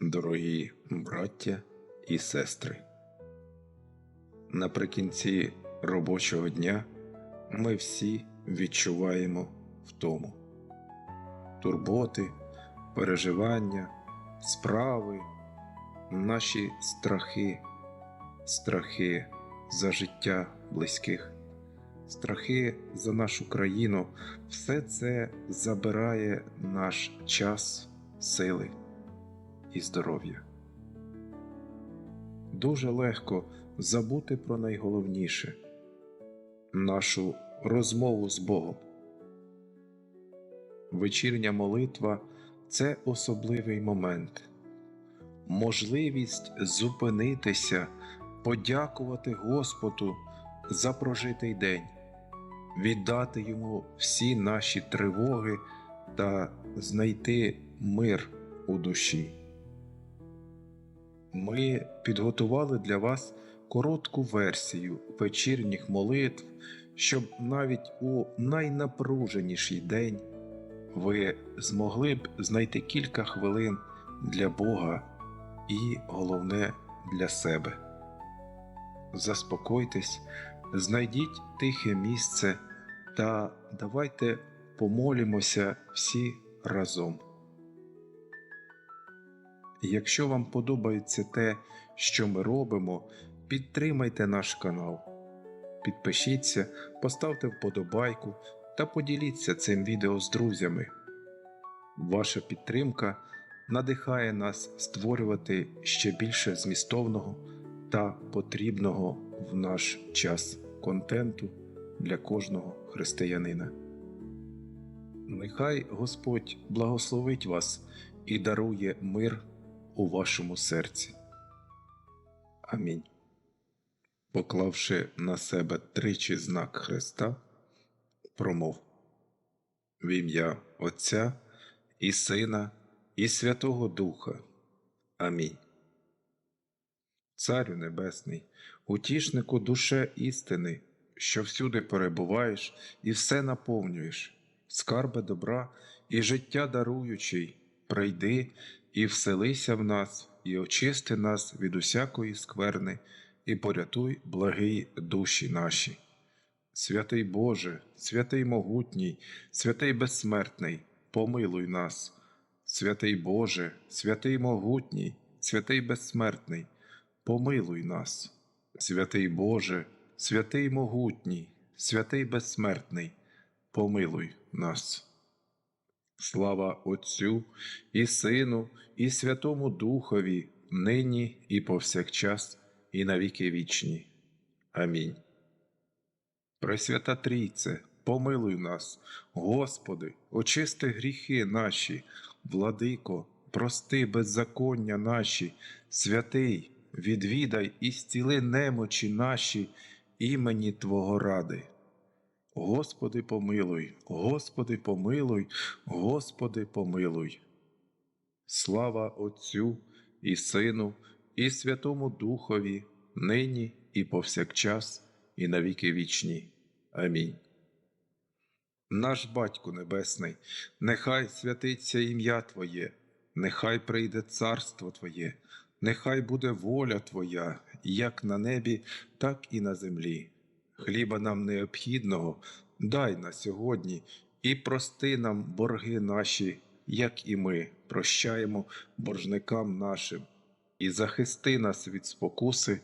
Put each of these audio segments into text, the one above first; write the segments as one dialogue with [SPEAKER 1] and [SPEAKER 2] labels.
[SPEAKER 1] Дорогі браття і сестри, наприкінці робочого дня ми всі відчуваємо втому, турботи, переживання, справи, наші страхи, страхи за життя близьких, страхи за нашу країну, все це забирає наш час, сили і здоров'я. Дуже легко забути про найголовніше нашу розмову з Богом. Вечірня молитва це особливий момент, можливість зупинитися, подякувати Господу за прожитий день, віддати йому всі наші тривоги та знайти мир у душі. Ми підготували для вас коротку версію вечірніх молитв, щоб навіть у найнапруженіший день ви змогли б знайти кілька хвилин для Бога і, головне, для себе. Заспокойтесь, знайдіть тихе місце та давайте помолімося всі разом. Якщо вам подобається те, що ми робимо, підтримайте наш канал. Підпишіться, поставте вподобайку та поділіться цим відео з друзями. Ваша підтримка надихає нас створювати ще більше змістовного та потрібного в наш час контенту для кожного християнина. Нехай Господь благословить вас і дарує мир у вашому серці. Амінь. Поклавши на себе тричі знак Христа, промов в ім'я Отця і Сина, і Святого Духа. Амінь. Царю Небесний, утішнику душе істини, що всюди перебуваєш і все наповнюєш, скарби добра і життя даруючий, прийди і вселися в нас, і очисти нас від усякої скверни, і порятуй благий душі наші. Святий Боже, святий могутній, святий безсмертний, помилуй нас. Святий Боже, святий могутній, святий безсмертний, помилуй нас. Святий Боже, святий могутній, святий безсмертний, помилуй нас. Слава Отцю і Сину, і Святому Духові, нині і повсякчас, і навіки вічні. Амінь. Пресвята Трійце, помилуй нас, Господи, очисти гріхи наші, владико, прости беззаконня наші, святий, відвідай і зціли немочі наші імені Твого ради. Господи, помилуй, Господи, помилуй, Господи, помилуй. Слава Отцю і Сину, і Святому Духові, нині і повсякчас, і навіки вічні. Амінь. Наш Батько Небесний, нехай святиться ім'я Твоє, нехай прийде царство Твоє, нехай буде воля Твоя, як на небі, так і на землі. Хліба нам необхідного дай на сьогодні і прости нам борги наші, як і ми прощаємо боржникам нашим, і захисти нас від спокуси,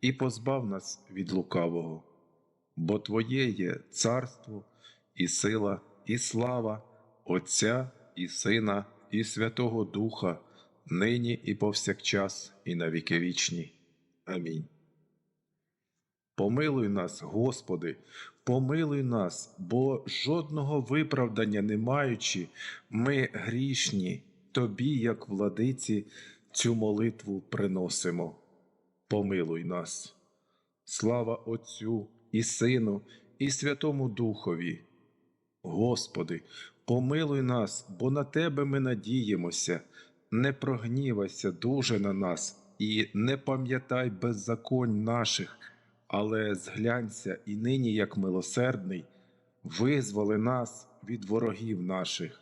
[SPEAKER 1] і позбав нас від лукавого. Бо Твоє є царство, і сила, і слава Отця і Сина, і Святого Духа, нині і повсякчас, і на віки вічні. Амінь. Помилуй нас, Господи, помилуй нас, бо жодного виправдання не маючи, ми грішні, Тобі, як владиці, цю молитву приносимо. Помилуй нас. Слава Отцю і Сину, і Святому Духові. Господи, помилуй нас, бо на Тебе ми надіємося, не прогнівайся дуже на нас і не пам'ятай беззаконь наших але зглянься і нині, як милосердний, визволи нас від ворогів наших,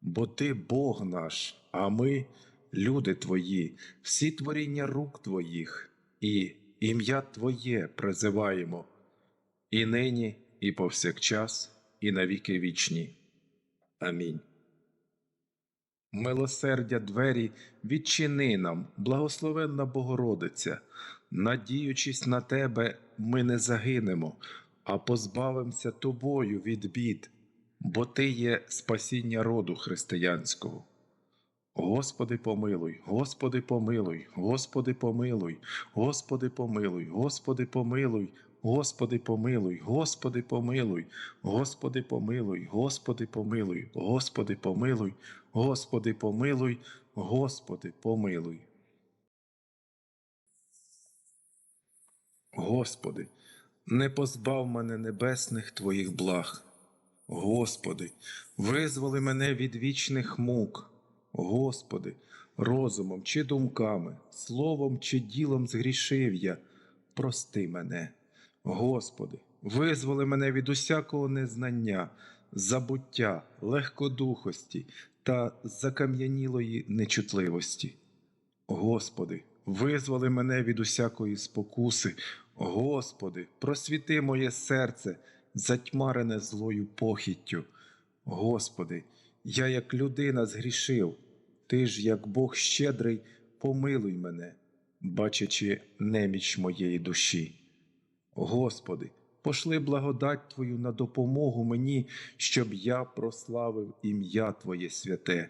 [SPEAKER 1] бо Ти Бог наш, а ми люди Твої, всі творіння рук Твоїх, і ім'я Твоє призиваємо, і нині, і повсякчас, і навіки вічні. Амінь. Милосердя двері відчини нам, благословенна Богородиця, надіючись на Тебе, ми не загинемо, а позбавимося Тобою від бід, бо Ти є спасіння роду християнського. Господи помилуй, Господи помилуй, Господи помилуй, Господи помилуй, Господи помилуй, Господи помилуй, Господи помилуй, Господи помилуй, Господи помилуй, Господи помилуй, Господи помилуй, Господи помилуй. Господи, не позбав мене небесних Твоїх благ. Господи, визволи мене від вічних мук. Господи, розумом чи думками, словом чи ділом згрішив я, прости мене. Господи, визволи мене від усякого незнання, забуття, легкодухості та закам'янілої нечутливості. Господи, визволи мене від усякої спокуси. Господи, просвіти моє серце, затьмарене злою похіттю. Господи, я як людина згрішив, Ти ж, як Бог щедрий, помилуй мене, бачачи неміч моєї душі. Господи, пошли благодать Твою на допомогу мені, щоб я прославив ім'я Твоє святе.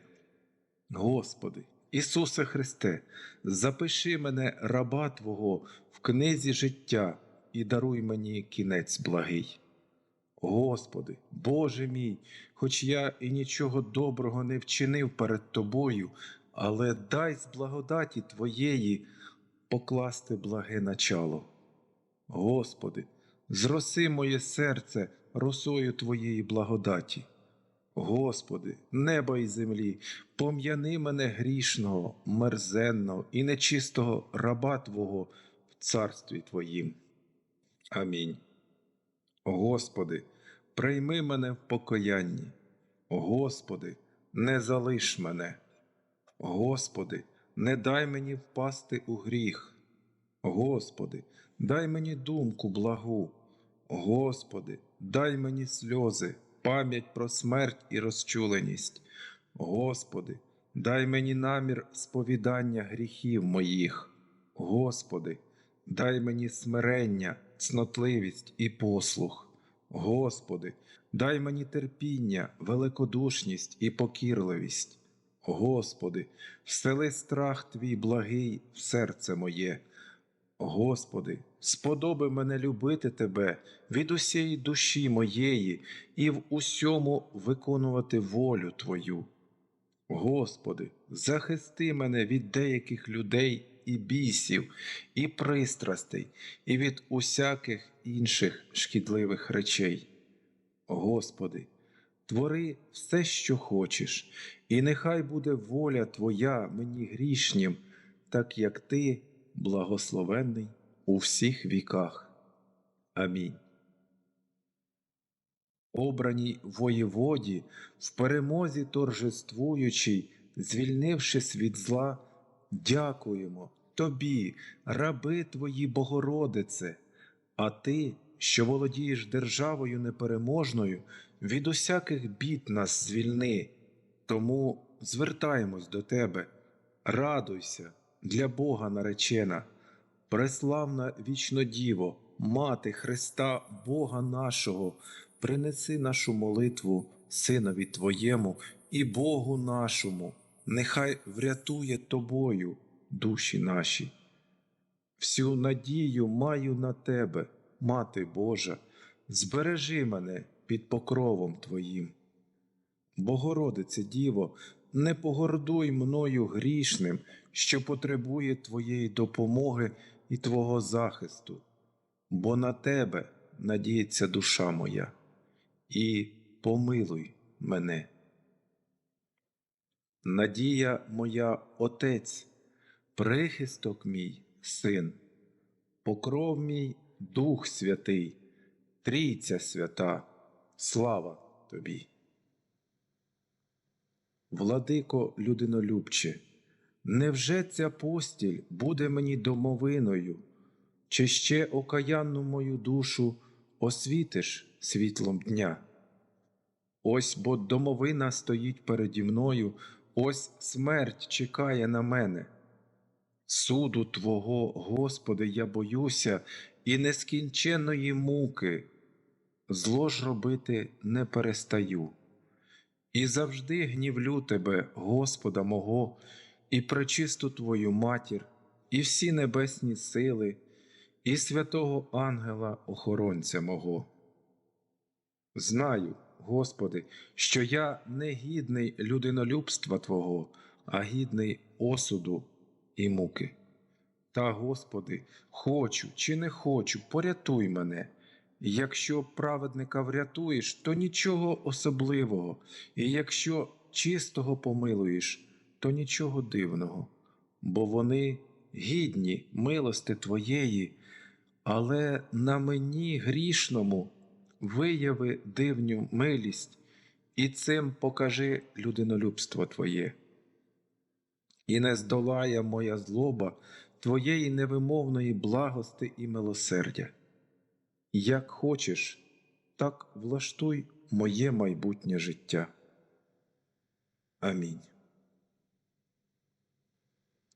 [SPEAKER 1] Господи, Ісусе Христе, запиши мене, раба Твого, в книзі життя і даруй мені кінець благий. Господи, Боже мій, хоч я і нічого доброго не вчинив перед Тобою, але дай з благодаті Твоєї покласти благе начало. Господи, зроси моє серце росою Твоєї благодаті. Господи, неба і землі, пом'яни мене грішного, мерзенного і нечистого раба Твого в царстві Твоїм. Амінь. Господи, прийми мене в покаянні. Господи, не залиш мене. Господи, не дай мені впасти у гріх. Господи, дай мені думку благу. Господи, дай мені сльози, пам'ять про смерть і розчуленість. Господи, дай мені намір сповідання гріхів моїх. Господи, дай мені смирення, цнотливість і послух. Господи, дай мені терпіння, великодушність і покірливість. Господи, всели страх Твій благий в серце моє. Господи, сподоби мене любити Тебе від усієї душі моєї і в усьому виконувати волю Твою. Господи, захисти мене від деяких людей і бісів, і пристрастей, і від усяких інших шкідливих речей. Господи, твори все, що хочеш, і нехай буде воля Твоя мені грішнім, так як Ти благословенний у всіх віках. Амінь. Обраній воєводі, в перемозі торжествуючий, звільнившись від зла, дякуємо Тобі, раби Твої Богородице, а Ти, що володієш державою непереможною, від усяких бід нас звільни. Тому звертаємось до Тебе, радуйся для Бога наречена, преславна вічно Діво, Мати Христа, Бога нашого, принеси нашу молитву Синові Твоєму і Богу нашому, нехай врятує Тобою душі наші. Всю надію маю на Тебе, Мати Божа, збережи мене під покровом Твоїм. Богородице Діво, не погордуй мною грішним, що потребує Твоєї допомоги і Твого захисту, бо на Тебе надіється душа моя, і помилуй мене. Надія моя Отець, прихисток мій син, покров мій Дух Святий, Трійця свята, слава Тобі. Владико людинолюбче, Невже ця постіль буде мені домовиною, чи ще окаянну мою душу освітиш світлом дня? Ось бо домовина стоїть переді мною, ось смерть чекає на мене. Суду Твого, Господи, я боюся, і нескінченної муки, зло ж робити не перестаю. І завжди гнівлю Тебе, Господа мого, і пречисту Твою матір, і всі небесні сили, і святого ангела охоронця мого. Знаю, Господи, що я не гідний людинолюбства Твого, а гідний осуду і муки. Та, Господи, хочу чи не хочу, порятуй мене. Якщо праведника врятуєш, то нічого особливого, і якщо чистого помилуєш, то нічого дивного, бо вони гідні милости Твоєї, але на мені грішному вияви дивню милість, і цим покажи людинолюбство Твоє. І не здолає моя злоба Твоєї невимовної благости і милосердя. Як хочеш, так влаштуй моє майбутнє життя. Амінь.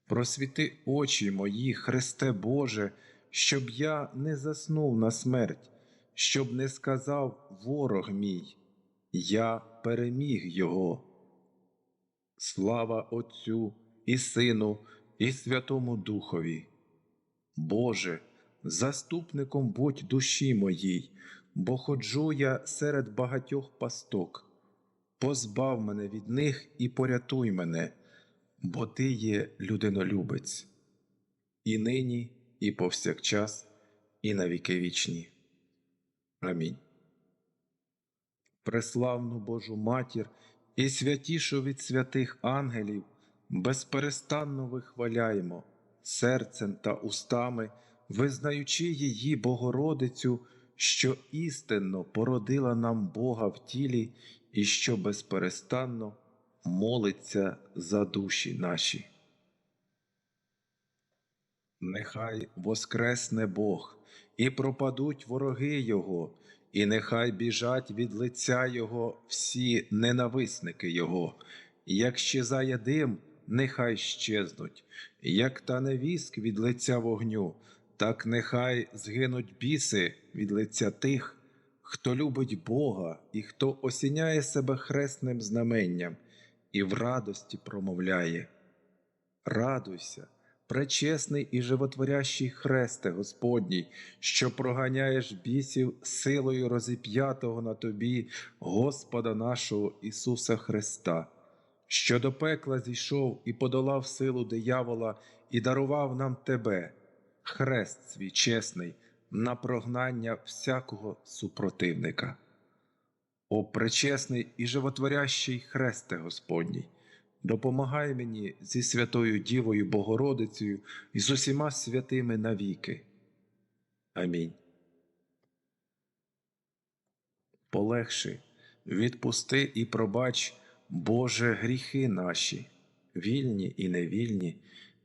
[SPEAKER 1] Просвіти очі мої, Христе Боже, щоб я не заснув на смерть, щоб не сказав ворог мій, я переміг його. Слава Отцю і Сину, і Святому Духові. Боже, заступником будь душі моїй, бо ходжу я серед багатьох пасток. Позбав мене від них і порятуй мене, бо ти є людинолюбець, і нині, і повсякчас, і на віки вічні. Амінь. Преславну Божу Матір і святішу від святих ангелів, безперестанно вихваляємо серцем та устами, визнаючи її Богородицю, що істинно породила нам Бога в тілі і що безперестанно молиться за душі наші. Нехай воскресне Бог, і пропадуть вороги Його, і нехай біжать від лиця Його всі ненависники Його, як щезає дим, нехай щезнуть, як тане віск від лиця вогню, так нехай згинуть біси від лиця тих, хто любить Бога і хто осіняє себе хресним знаменням і в радості промовляє. Радуйся, пречесний і животворящий хресте Господній, що проганяєш бісів силою розіп'ятого на тобі Господа нашого Ісуса Христа, що до пекла зійшов і подолав силу диявола і дарував нам Тебе, хрест свій чесний, на прогнання всякого супротивника. О пречесний і животворящий хресте Господній, допомагай мені зі святою Дівою Богородицею і з усіма святими навіки. Амінь. Полегши, відпусти і пробач, Боже, гріхи наші, вільні і невільні,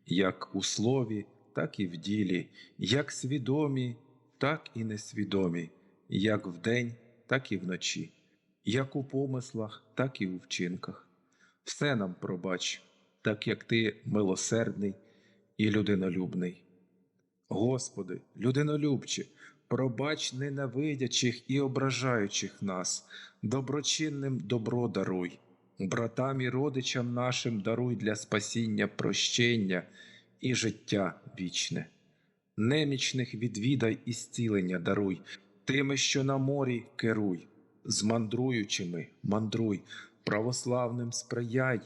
[SPEAKER 1] як у слові, так і в ділі, як свідомі, так і несвідомі, як вдень, так і вночі, як у помислах, так і у вчинках. Все нам пробач, так як ти милосердний і людинолюбний. Господи, людинолюбче, пробач ненавидячих і ображаючих нас, доброчинним добро даруй, братам і родичам нашим даруй для спасіння прощення і життя вічне. Немічних відвідай і зцілення даруй, тими, що на морі керуй, з мандруючими мандруй, православним сприяй,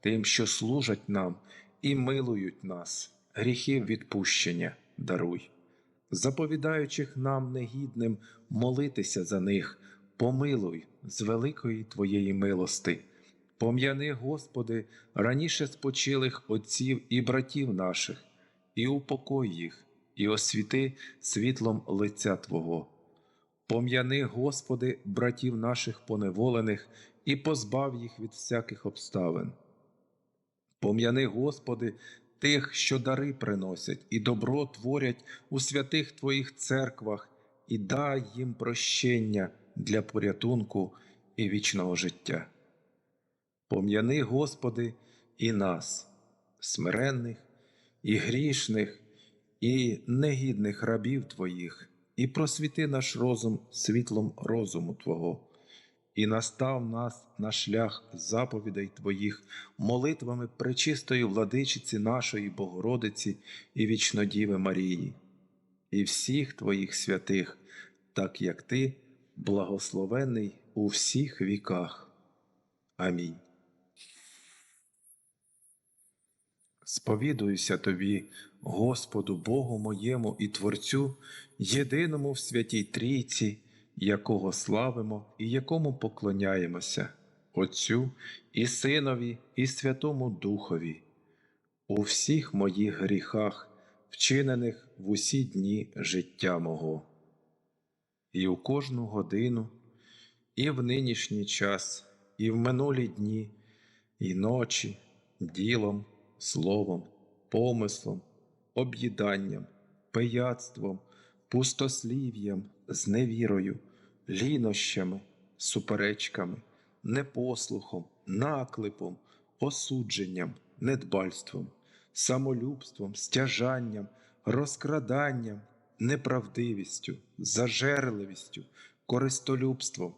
[SPEAKER 1] тим, що служать нам і милують нас, гріхів відпущення даруй, заповідаючих нам негідним молитися за них, помилуй з великої Твоєї милости. Пом'яни, Господи, раніше спочилих отців і братів наших, і упокой їх, і освіти світлом лиця Твого. Пом'яни, Господи, братів наших поневолених, і позбав їх від всяких обставин. Пом'яни, Господи, тих, що дари приносять і добро творять у святих Твоїх церквах, і дай їм прощення для порятунку і вічного життя. Пом'яни, Господи, і нас, смиренних, і грішних, і негідних рабів Твоїх, і просвіти наш розум світлом розуму Твого, і настав нас на шлях заповідей Твоїх, молитвами пречистої владичиці нашої Богородиці і вічнодіви Марії, і всіх Твоїх святих, так як Ти благословений у всіх віках. Амінь. Сповідуюся тобі, Господу Богу моєму і Творцю, єдиному в святій Трійці, якого славимо і якому поклоняємося, Отцю і Синові, і Святому Духові, у всіх моїх гріхах, вчинених в усі дні життя мого, і у кожну годину, і в нинішній час, і в минулі дні, і ночі, ділом, словом, помислом, об'їданням, пияцтвом, пустослів'ям, зневірою, лінощами, суперечками, непослухом, наклепом, осудженням, недбальством, самолюбством, стяжанням, розкраданням, неправдивістю, зажерливістю, користолюбством,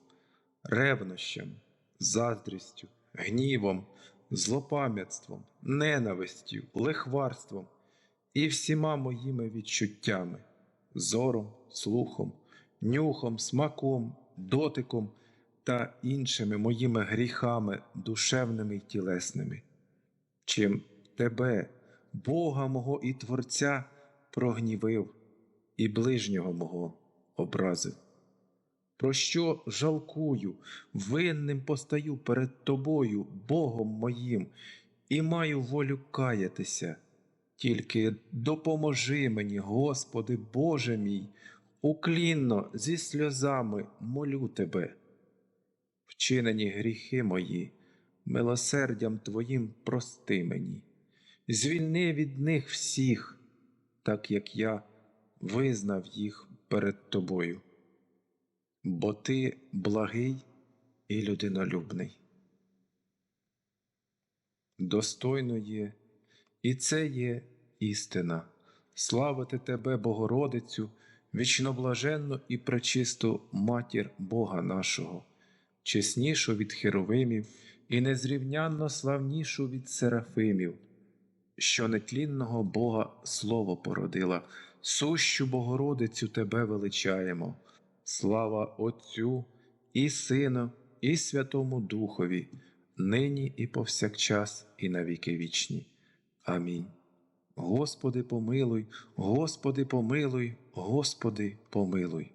[SPEAKER 1] ревнощами, заздрістю, гнівом, злопам'ятством, ненавистю, лихварством і всіма моїми відчуттями, зором, слухом, нюхом, смаком, дотиком та іншими моїми гріхами душевними й тілесними, чим тебе, Бога мого і Творця, прогнівив і ближнього мого образив про що жалкую, винним постаю перед Тобою, Богом моїм, і маю волю каятися. Тільки допоможи мені, Господи, Боже мій, уклінно зі сльозами молю Тебе. Вчинені гріхи мої, милосердям Твоїм прости мені, звільни від них всіх, так як я визнав їх перед Тобою бо ти благий і людинолюбний. Достойно є, і це є істина, славити Тебе, Богородицю, вічноблаженну і пречисту матір Бога нашого, чеснішу від Херовимів і незрівнянно славнішу від Серафимів, що нетлінного Бога Слово породила, сущу Богородицю Тебе величаємо. Слава Отцю і Сину, і Святому Духові, нині і повсякчас, і на віки вічні. Амінь. Господи, помилуй, Господи, помилуй, Господи, помилуй.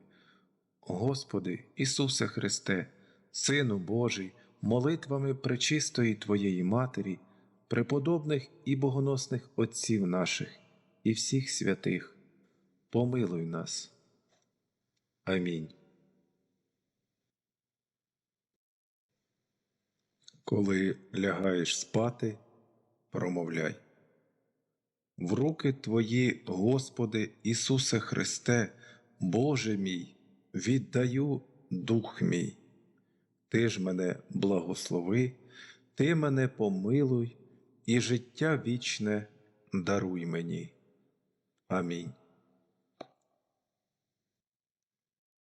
[SPEAKER 1] Господи, Ісусе Христе, Сину Божий, молитвами пречистої Твоєї Матері, преподобних і богоносних Отців наших і всіх святих, помилуй нас. Амінь. Коли лягаєш спати, промовляй. В руки Твої, Господи Ісусе Христе, Боже мій, віддаю дух мій. Ти ж мене благослови, Ти мене помилуй і життя вічне даруй мені. Амінь.